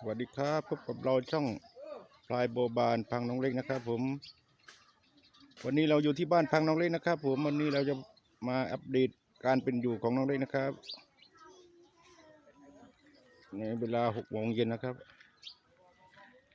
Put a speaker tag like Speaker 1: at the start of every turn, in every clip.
Speaker 1: สวัสดีครับพบกับเราช่องพลายโบบานพังน้องเล็กนะครับ ผม วันนี้เราอยู่ที่บ้านพังน้องเล็กนะครับ ผมวันนี้เราจะมาอัปเดตการเป็นอยู่ของน้องเล็กนะครับในเวลาหกโมงเย็นนะครับ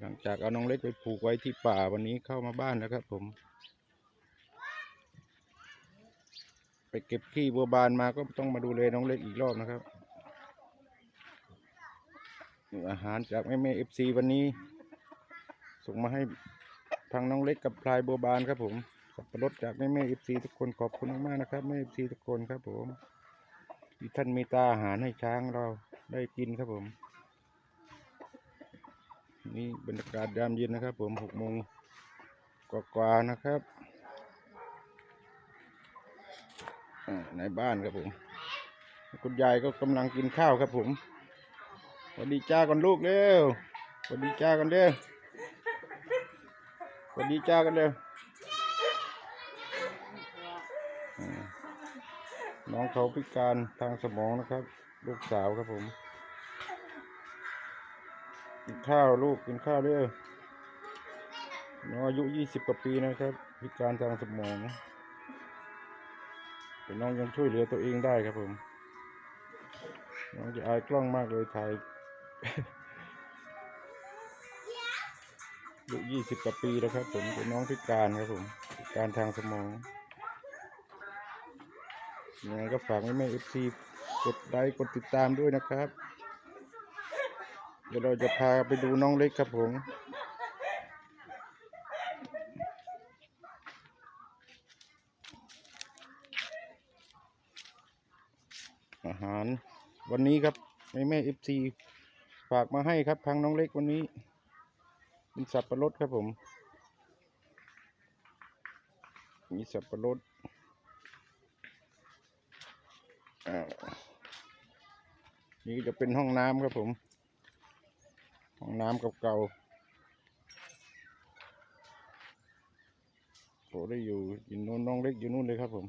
Speaker 1: หลังจากเอาน้องเล็กไปผูกไว้ที่ป่าวันนี้เข้ามาบ้านนะครับ ผม ไปเก็บขี้บัวบานมาก็ต้องมาดูแลน้องเล็กอีกรอบนะครับ อาหารจากแม่แม่เอฟซีวันนี้ ส่งมาให้ทางน้องเล็กกับพลายบัวบานครับผมสับปะรดจากแม่แม่เอฟซีทุกคนขอบคุณมากๆนะครับแม่เอฟซีทุกคนครับผมที่ท่านมีตาอาหารให้ช้างเราได้กินครับผม นี่บรรยากาศยามเย็นนะครับผมหกโมงกว่าๆนะครับในบ้านครับผม คุณยายก็กำลังกินข้าวครับผม วัสดีจ้ากันลูกเร็วสวัสดีจ้ากันเร็วสวัสดีจ้ากันเร็วน้องเขาพิการทางสมองนะครับ ลูกสาวครับผมกินข้าวลูกกินข้าวเร็วน้องอายุยี่สิบกว่าปีนะครับ พิการทางสมองแต่น้องยังช่วยเหลือตัวเองได้ครับผม น้องจะอายกล้องมากเลยถ่าย อายุยี่สิบกว่าปีแล้วครับผมเป็นน้องพิการครับผมพิการทางสมองยังไงก็ฝากแม่แม่เอฟซีกดไลค์กดติดตามด้วยนะครับ เดี๋ยวเราจะพาไปดูน้องเล็กครับผมอาหารวันนี้ครับแม่แม่เอฟซี ฝากมาให้ครับทางน้องเล็กวันนี้เป็นสับปะรดครับผม มีสับปะรดอ่านี่จะเป็นห้องน้ำครับผม ห้องน้ำเก่าๆโอ้ได้อยู่อยู่นู้นน้องเล็กอยู่นู้นเลยครับผม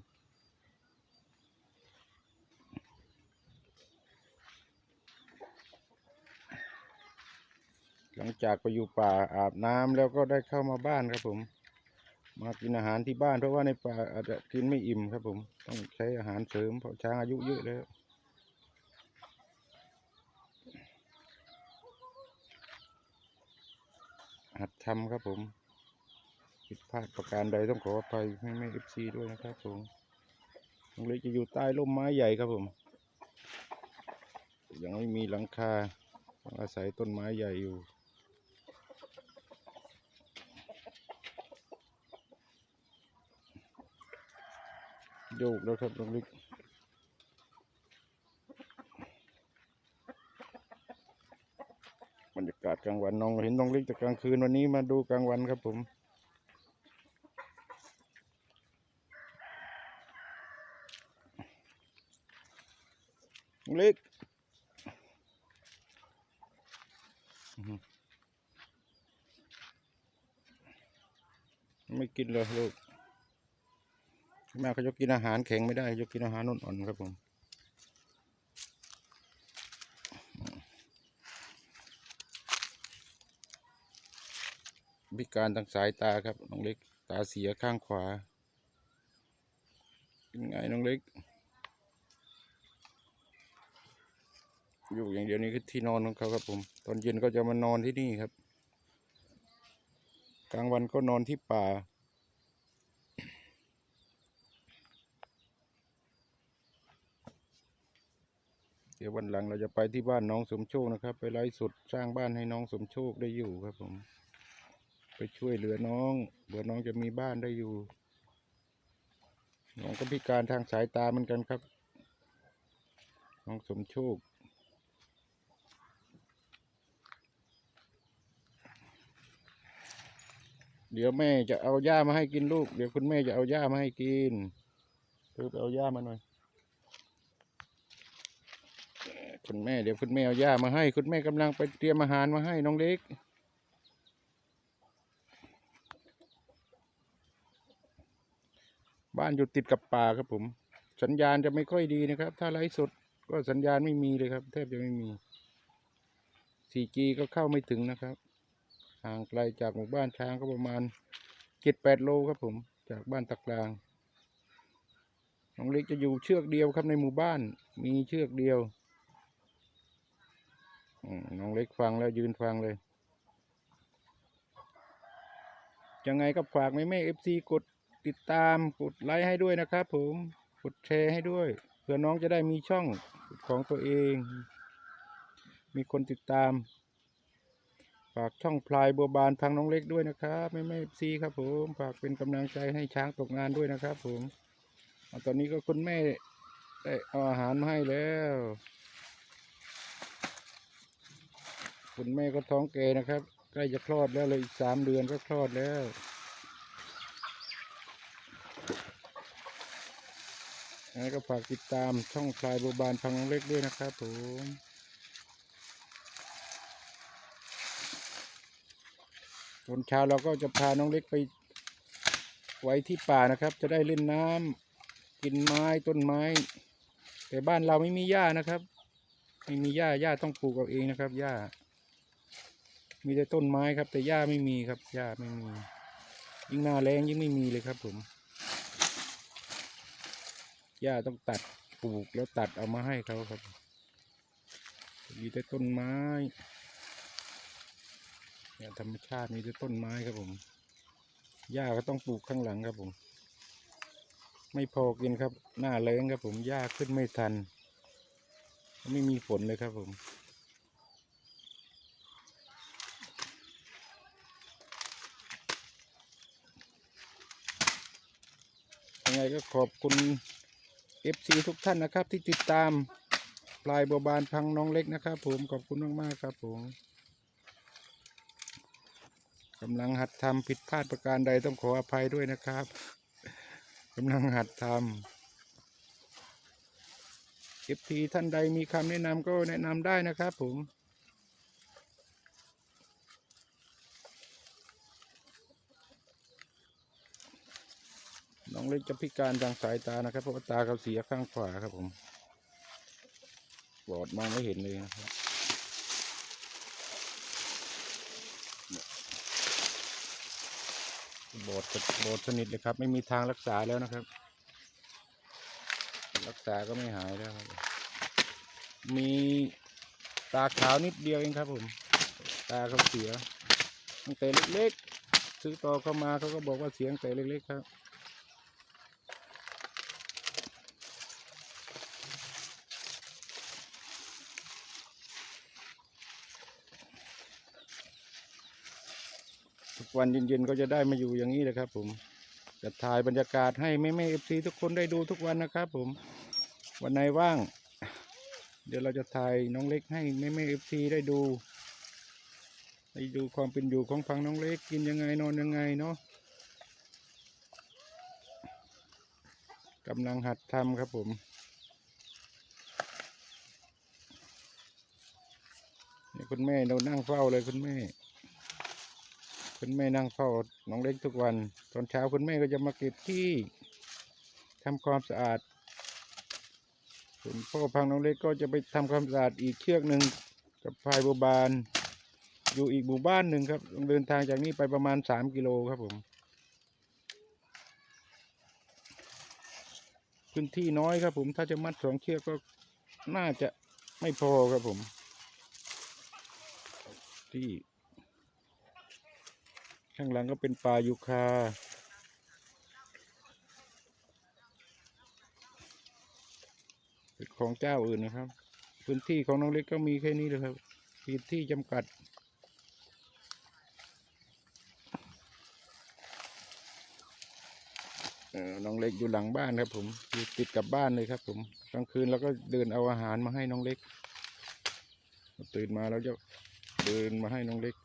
Speaker 1: ลังจากไปอยู่ป่าอาบน้ำแล้วก็ได้เข้ามาบ้านครับผม มากินอาหารที่บ้านเพราะว่าในป่าอาจจะกินไม่อิ่มครับผม ต้องใช้อาหารเสริมเพราะช้างอายุเยอะแล้วหัดทำครับผมผิดพลาดประการใดต้องขออภัยให้แม่เอฟซีด้วยนะครับผมน้องเล็กจะอยู่ใต้ร่มไม้ใหญ่ครับผม ยังไม่มีหลังคาต้องอาศัยต้นไม้ใหญ่อยู่ โยกแล้วครับน้องล็กบรรยากาศกลางวันน้องเห็นน้องล็กแต่กลางคืนวันนี้มาดูกลางวันครับผมน้องเล็กไม่กินเลยลูก แม่เขาจะกินอาหารแข็งไม่ได้จะกินอาหารนุ่นอ่อนครับผมพิการทางสายตาครับน้องเล็กตาเสียข้างขวาเป็นไงน้องเล็ก อยู่อย่างเดียวนี้คือที่นอนของเขาครับผม ตอนเย็นก็จะมานอนที่นี่ครับ กลางวันก็นอนที่ป่า ดี๋ยววันหลังเราจะไปที่บ้านน้องสมโชคนะครับ ไปไลฟ์สดสร้างบ้านให้น้องสมโชคได้อยู่ครับผม ไปช่วยเหลือน้องเผื่อน้องจะมีบ้านได้อยู่ น้องก็พิการทางสายตาเหมือนกันครับ น้องสมโชคเดี๋ยวแม่จะเอาหญ้ามาให้กินลูก เดี๋ยวคุณแม่จะเอาหญ้ามาให้กินเธอไปเอาหญ้ามาหน่อย คุณแม่เดี๋ยวคุณแม่เอาหญ้ามาให้ คุณแม่กำลังไปเตรียมอาหารมาให้น้องเล็ก บ้านอยู่ติดกับป่าครับผม สัญญาณจะไม่ค่อยดีนะครับ ถ้าไลฟ์สดก็สัญญาณไม่มีเลยครับ แทบจะไม่มี 4G ก็เข้าไม่ถึงนะครับ ห่างไกลจากหมู่บ้านช้างก็ประมาณ7-8โลครับผม จากบ้านตะกลาง น้องเล็กจะอยู่เชือกเดียวครับในหมู่บ้าน มีเชือกเดียว น้องเล็กฟังแล้วยืนฟังเลย ยังไงก็ฝากแม่แม่เอฟซีกดติดตามกดไลค์ให้ด้วยนะครับผม กดแชร์ให้ด้วย เพื่อน้องจะได้มีช่องของตัวเอง มีคนติดตาม ฝากช่องพลายบัวบานพังน้องเล็กด้วยนะครับแม่แม่เอฟซีครับผมฝากเป็นกำลังใจให้ช้างตกงานด้วยนะครับผมตอนนี้ก็คุณแม่ได้เอาอาหารมาให้แล้ว คุณแม่ก็ท้องแก่นะครับ ใกล้จะคลอดแล้วเลยอีกสามเดือนก็คลอดแล้วยังไงก็ฝากติดตามช่องพลายบัวบานพังน้องเล็กด้วยนะครับผมตอนเช้าเราก็จะพาน้องเล็กไปไว้ที่ป่านะครับ จะได้เล่นน้ำกินไม้ต้นไม้ แต่บ้านเราไม่มีหญ้านะครับ ไม่มีหญ้าหญ้าต้องปลูกเอาเองนะครับหญ้า มีแต่ต้นไม้ครับ แต่หญ้าไม่มีครับหญ้าไม่มี ยิ่งหน้าแรงยิ่งไม่มีเลยครับผมหญ้าต้องตัดปลูกแล้วตัดเอามาให้เขาครับ มีแต่ต้นไม้เนี่ยธรรมชาติมีแต่ต้นไม้ครับผมหญ้าก็ต้องปลูกข้างหลังครับผม ไม่พอกินครับ หน้าแรงครับผมหญ้าขึ้นไม่ทัน ไม่มีฝนเลยครับผม ยังไงก็ขอบคุณ FC ทุกท่านนะครับ ที่ติดตามปลายบัวบานพังน้องเล็กนะครับผมขอบคุณมากๆครับผมกำลังหัดทำผิดพลาดประการใดต้องขออภัยด้วยนะครับกำลังหัดทำ FT ท่านใดมีคำแนะนำก็แนะนำได้นะครับผม น้องเล็กจะพิการทางสายตานะครับ เพราะว่าตาเขาเสียข้างขวาครับผมบอดมองไม่เห็นเลยนะครับบอดบอดสนิทเลยครับ ไม่มีทางรักษาแล้วนะครับ รักษาก็ไม่หายแล้วครับ มีตาขาวนิดเดียวเองครับผม ตาเขาเสียตั้งแต่เล็กๆซื้อต่อเข้ามาเขาก็บอกว่าเสียงแต่เล็กๆครับ วันเย็นๆก็จะได้มาอยู่อย่างนี้เลยครับ ผมจะถ่ายบรรยากาศให้แม่แม่เอฟซีทุกคนได้ดูทุกวันนะครับ ผมวันไหนว่าง เดี๋ยวเราจะถ่ายน้องเล็กให้แม่แม่เอฟซีได้ดูได้ดูความเป็นอยู่ของพังน้องเล็กกินยังไงนอนยังไงเนาะกำลังหัดทำครับผม นี่คุณแม่เรานั่งเฝ้าเลยคุณแม่ คุณแม่นั่งเฝ้าน้องเล็กทุกวัน ตอนเช้าคุณแม่ก็จะมาเก็บที่ทำความสะอาดส่วนพ่อพังน้องเล็กก็จะไปทำความสะอาดอีกเชือกหนึ่งกับพายบบาน อยู่อีกหมู่บ้านหนึ่งครับต้องเดินทางจากนี้ไปประมาณสามกิโลครับผม พื้นที่น้อยครับผมถ้าจะมัดสองเชือกก็น่าจะไม่พอครับผม ที่ ข้างหลังก็เป็นป่ายูคา เป็นของเจ้าอื่นนะครับ พื้นที่ของน้องเล็กก็มีแค่นี้เลยครับพื้นที่จำกัดเอ่อน้องเล็กอยู่หลังบ้านครับผมอยู่ติดกับบ้านเลยครับผมกลางคืนเราก็เดินเอาอาหารมาให้น้องเล็ก ตื่นมาแล้วจะเดินมาให้น้องเล็ก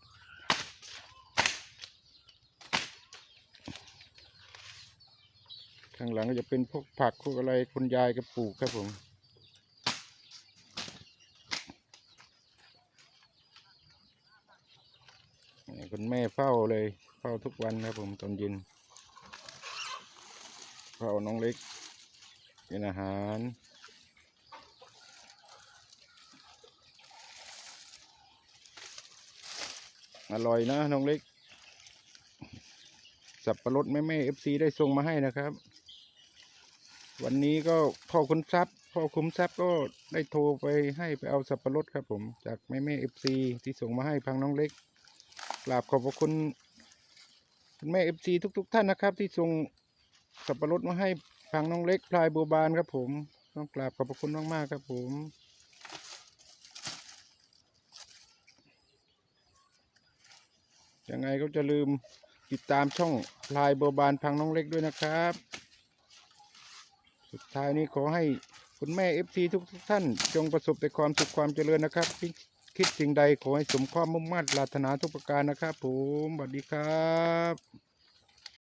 Speaker 1: ข้างหลังก็จะเป็นพวกผักพวกอะไรคุณยายก็ปลูกครับผมคุณแม่เฝ้าเลย เฝ้าทุกวันครับผมตอนเย็นเฝ้าน้องเล็กเป็นอาหารอร่อยนะน้องเล็ก สับปะรดแม่แม่เอฟซีได้ส่งมาให้นะครับ วันนี้ก็พ่อคุณทรัพย์พ่อคุ้มทรัพย์ก็ได้โทรไปให้ไปเอาสับปะรดครับผม จากแม่แม่เอฟซีที่ส่งมาให้พังน้องเล็กกราบขอบพระคุณคุณแม่เอฟซีทุกๆท่านนะครับ ที่ส่งสับปะรดมาให้พังน้องเล็กพลายบัวบานครับผมต้องกราบขอบพระคุณมากๆครับผมยังไงก็จะลืมติดตามช่องพลายบัวบานพังน้องเล็กด้วยนะครับ สุดท้ายนี้ขอให้คุณแม่เอฟซีทุกท่าน จงประสบแต่ความสุขความเจริญนะครับ คิดคิดสิ่งใดขอให้สมความมุ่งมั่นปรารถนาทุกประการนะครับ ผมสวัสดีครับ